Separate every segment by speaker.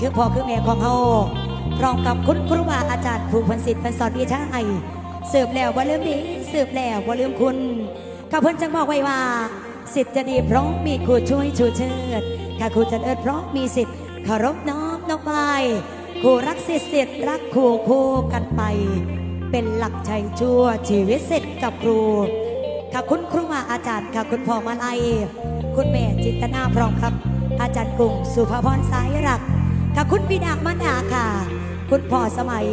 Speaker 1: คือพ่อคือแม่ของเฮาพร้อมกับคุณครูบาอาจารย์ผู้พันศิษย์พันสอนวิชาไอสืบแล้วว่าลืมดีสืบแล้วว่าลืมคุณข้าเพิ่นจังบอกไว้ว่าสิทธิ์จะดีเพราะมีครูช่วยชูเชิดข้าครูจะเอิดเพราะมีสิทธิ์เคารพน้อมนบไปครูรักสิทธิ์สิทธิ์รักครูคู่กันไป เป็นหลักชัยชั่วชีวิตเสร็จกับครูค่ะคุณครูมาอาจารย์ค่ะคุณพ่อมาลัยคุณแม่จินตนาพร้อมครับ อาจารย์กลุ่มสุภาพรสายรัก ค่ะคุณบิดามารดาค่ะ คุณพ่อสมัย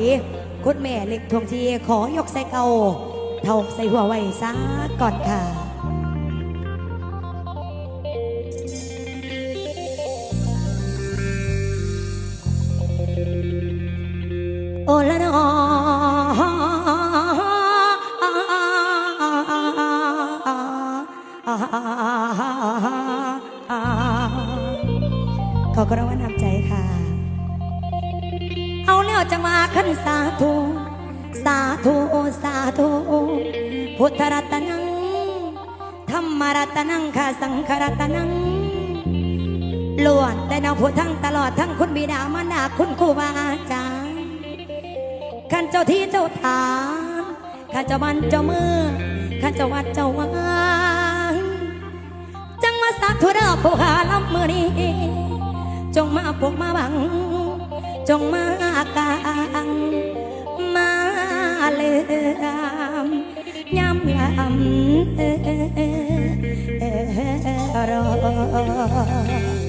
Speaker 1: คุณแม่เล็กทวงทีขอยกใส่เกาเท่าใส่หัวไว้ซะก่อนค่ะโอละนอขอกระวานำ จค่ะเอาแล้วจะมาขันสาธุสาธุสาธุพุทธรัตนังธรรมรัตนังค่ะสังฆรัตนังล้วนแต่นองผู้ทั้งตลอดทั้งคุณบิดามารดาคุณครูบาอาจารย์ขันเจ้าที่เจ้าทางข้าเจ้าบันเจ้ามือข้าเจ้าวัดเจ้าวางจังมาสักทุเดอผู้หาลำมือนี้จงมาปกมาบัง จงมากางมาเลือมย้ำลำเออเออรอ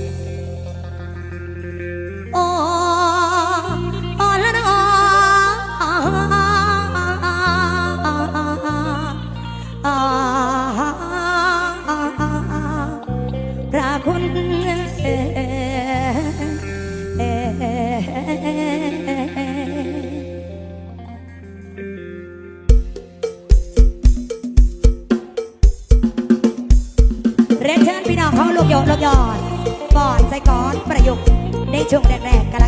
Speaker 1: เรียนเชิญพี่น้องเขาลูกโยนลูกยอดก่อนใส่ก้อนประยุกต์ในช่วงแรกๆกันละ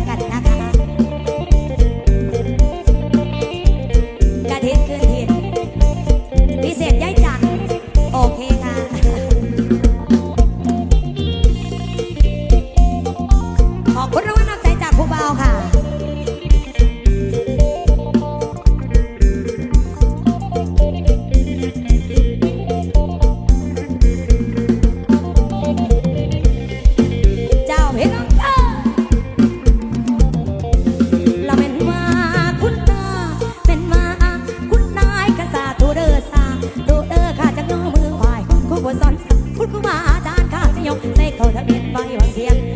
Speaker 1: กันนะคะ กในเขาทะเบียนใบวังเทียน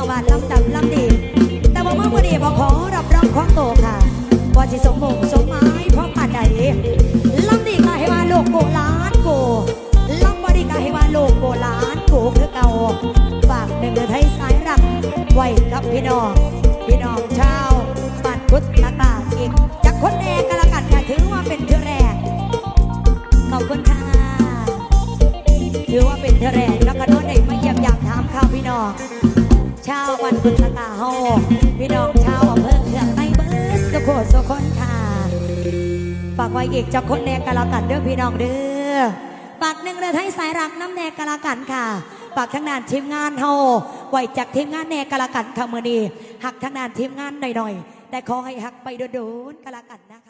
Speaker 1: มสวรรค์ลำดำลำดี แต่ว่าเมื่อวันนี้บอกขอรับรองของโตค่ะว่าสิสมมงสมหมายเพราะป่านใดลำดีก็ให้ว่าโลกโกล้านโกลำบดีก็ให้ว่าโลกโกล้านโกคือเก่าฝากหนึ่งเดือไทยสายรักไว้กับพี่น้องพี่น้องชาวบ้านกุดตากาอีกจากคนแรกก็แล้วกันค่ะถือว่าเป็นเธอแรกขอบคุณค่ะถือว่าเป็นเธอแรกแล้วก็น้องได้มาเยี่ยมยามถามข่าวพี่น้อง ชาววันบุญตากาเฮาพี่น้องชาวอำเภอเขื่องในเบิร์ดสุโขสุคนค่ะฝากไว้อีกจากคนแนกกะลากันเด้อพี่น้องเด้อฝากหนึ่งเรือไทยสายรักน้ำแนกกะลากันค่ะฝากทั้งนานทีมงานเฮาไว้จากทีมงานแนกกะลากันค่ะมือนี้หักทั้งนานทีมงานหน่อยๆแต่ขอให้หักไปโดนๆกะลากันนะคะ